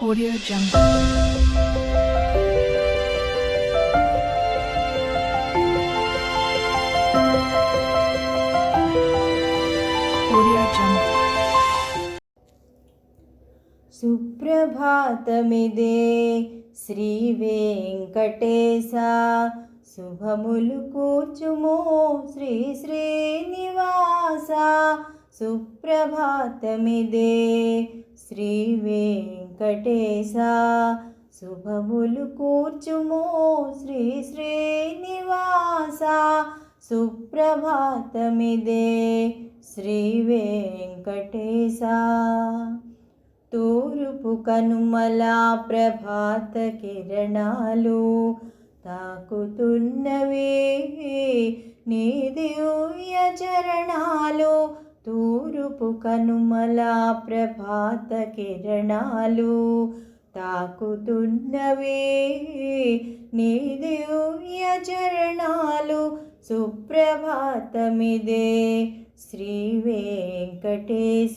Audio Jungle. Audio Jungle. సుప్రభాతమిదే Shri Venkatesha శుభములు కూర్చుమో శ్రీ శ్రీనివాస సుప్రభాతమిదే. శ్రీ వెంకటేశ శుభములు కూర్చుమో. శ్రీ శ్రీనివాస సుప్రభాతమిదే. శ్రీ వెంకటేశ తూరుపు కనుమల ప్రభాత కిరణాలు తాకుతున్నవి. నీ దివ్య చరణాలు తూరుపు కనుమల ప్రభాత కిరణాలు తాకుతున్నవే. నీదివ్య చరణాలు సుప్రభాతమిదే. శ్రీ వెంకటేశ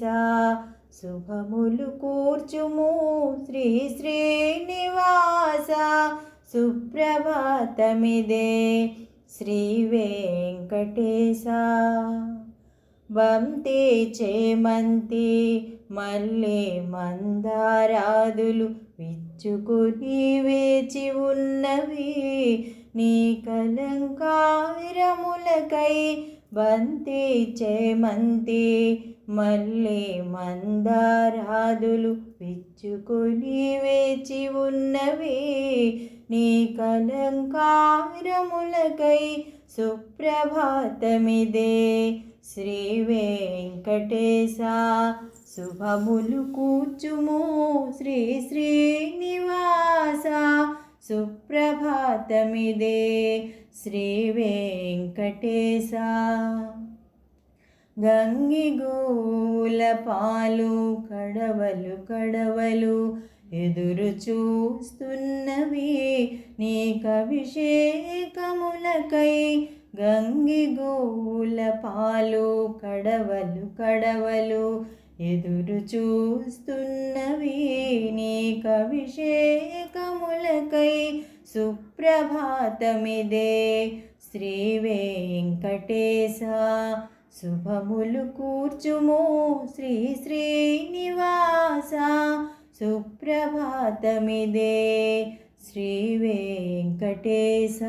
శుభములు కూర్చుము. శ్రీ శ్రీనివాస సుప్రభాతమిదే. శ్రీ వెంకటేశ. బంతి చేమంతి మల్లె మందారాదులు విచ్చుకుని వేచి ఉన్నవి. నీ కలంకారములకై బంతి చేమంతి మల్లె మందారాదులు విచ్చుకుని వేచి ఉన్నవి. నీ కలంకారములకై సుప్రభాతమిదే. శ్రీ వెంకటేశ శుభములు కూర్చుము. శ్రీ శ్రీనివాస సుప్రభాతమిదే. శ్రీ వెంకటేశ గంగిగూల పాలు కడవలు కడవలు ఎదురు చూస్తున్నవి. నీకభిషేకములకై గంగిగూల పాలు కడవలు కడవలు ఎదురు చూస్తున్నవి నీకభిషేకములకై సుప్రభాతమిదే. శ్రీ వెంకటేశ శుభములు కూర్చుము శ్రీ శ్రీనివాస సుప్రభాతమిదే. శ్రీ వెంకటేశ.